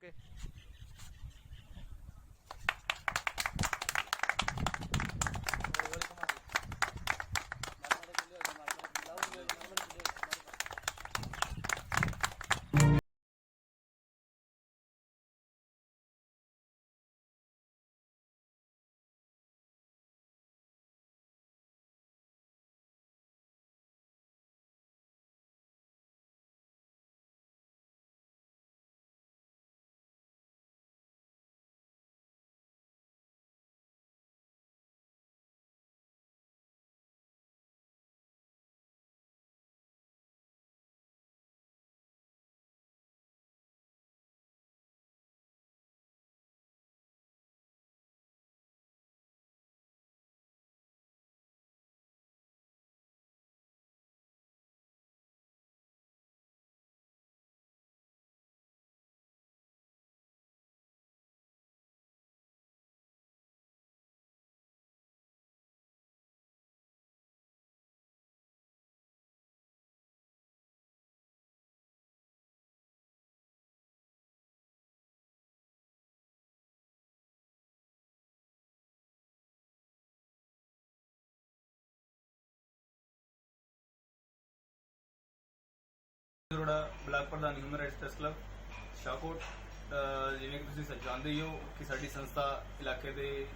Okay ਜੋੜਾ block ਪ੍ਰਧਾਨ human rights press club, Shahkot. ਜਿਵੇਂ ਕਿ ਤੁਸੀਂ ਸਭ ਜਾਣਦੇ ਹੀ ਹੋ ਕਿ ਸਾਡੀ ਸੰਸਥਾ ਇਲਾਕੇ ਦੇ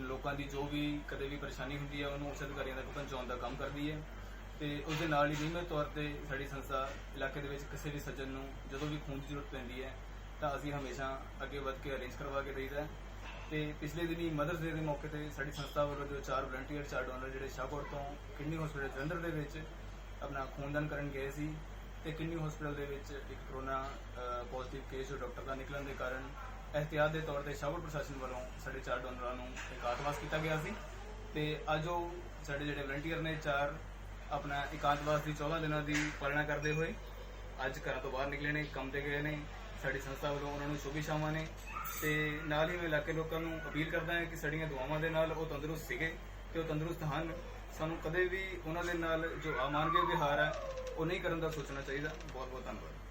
ਲੋਕਾਂ ਦੀ ਜੋ ਵੀ ਕਦੇ ਵੀ ਪਰੇਸ਼ਾਨੀ ਹੁੰਦੀ ਹੈ, ਉਹਨੂੰ ਉੱਚ ਅਧਿਕਾਰੀਆਂ ਤੱਕ ਪਹੁੰਚਾਉਣ ਦਾ ਕੰਮ ਕਰਦੀ ਹੈ। ਤੇ ਉਸ ਦੇ ਨਾਲ ਹੀ ਨਿਯਮਿਤ ਤੌਰ ਤੇ ਸਾਡੀ ਸੰਸਥਾ ਇਲਾਕੇ ਦੇ ਵਿੱਚ ਕਿਸੇ ਵੀ ਸੱਜਣ ਨੂੰ ਜਦੋਂ ਵੀ ਖੂਨ ਦੀ ਜ਼ਰੂਰਤ ਪੈਂਦੀ ਹੈ, ਤਾਂ ਅਸੀਂ ਹਮੇਸ਼ਾ ਅੱਗੇ ਵੱਧ ਕੇ ਅਰੇਂਜ ਕਰਵਾ ਕੇ ਦਈਦਾ ਹੈ। ਤੇ ਪਿਛਲੇ ਦਿਨੀ ਮਦਰਸ ਡੇ ਦੇ ਮੌਕੇ ਤੇ ਸਾਡੀ ਸੰਸਥਾ ਵੱਲੋਂ ਜੋ ਚਾਰ ਵਲੰਟੀਅਰ ਚਾਰ ਡੋਨਰ ਜਿਹੜੇ ਸ਼ਾਹਕੋਟ ਤੋਂ ਕਿਡਨੀ ਹਸਪੀਟਲ ਜਲੰਧਰ ਦੇ ਵਿੱਚ ਆਪਣਾ ਖੂਨਦਾਨ ਕਰਨ ਗਏ ਸੀ ਤੇ ਕਿਡਨੀ ਹਸਪੀਟਲ ਦੇ ਵਿੱਚ ਇੱਕ ਕਰੋਨਾ ਪੋਜ਼ਿਟਿਵ ਕੇਸ ਡਾਕਟਰ ਦਾ ਨਿਕਲਣ ਦੇ ਕਾਰਨ ਅਹਤਿਆਤ ਦੇ ਤੌਰ ਤੇ ਸ਼ਾਹਕੋਟ ਪ੍ਰਸ਼ਾਸਨ ਵੱਲੋਂ ਸਾਡੇ ਚਾਰ ਡੋਨਰਾਂ ਨੂੰ ਇਕਾਂਤਵਾਸ ਕੀਤਾ ਗਿਆ ਸੀ। ਤੇ ਅੱਜ ਉਹ ਸਾਡੇ ਜਿਹੜੇ ਵਲੰਟੀਅਰ ਨੇ ਚਾਰ ਆਪਣਾ ਇਕਾਂਤਵਾਸ ਦੀ 14 ਦਿਨਾਂ ਦੀ ਪਾਲਣਾ ਕਰਦੇ ਹੋਏ ਅੱਜ ਘਰਾਂ ਤੋਂ ਬਾਹਰ ਨਿਕਲੇ ਨੇ, ਕੰਮ ਤੇ ਗਏ ਨੇ। ਸਾਡੀ ਸੰਸਥਾ ਵੱਲੋਂ ਉਹਨਾਂ ਨੂੰ ਸ਼ੁਭ ਨੇ ਤੇ ਨਾਲ ਹੀ ਮੈਂ ਇਲਾਕੇ ਲੋਕਾਂ ਨੂੰ ਅਪੀਲ ਕਰਦਾ ਹਾਂ ਕਿ ਸਾਡੀਆਂ ਦੁਆਵਾਂ ਦੇ ਨਾਲ ਉਹ ਤੰਦਰੁਸਤ ਸੀਗੇ ਤੇ ਉਹ ਤੰਦਰੁਸਤ ਹਨ। ਸਾਨੂੰ ਕਦੇ ਵੀ ਉਹਨਾਂ ਦੇ ਨਾਲ ਜੋ ਅਮਾਨਵੀ ਵਿਹਾਰ ਹੈ ਉਹ ਨਹੀਂ ਕਰਨ ਦਾ ਸੋਚਣਾ ਚਾਹੀਦਾ। ਬਹੁਤ ਬਹੁਤ ਧੰਨਵਾਦ।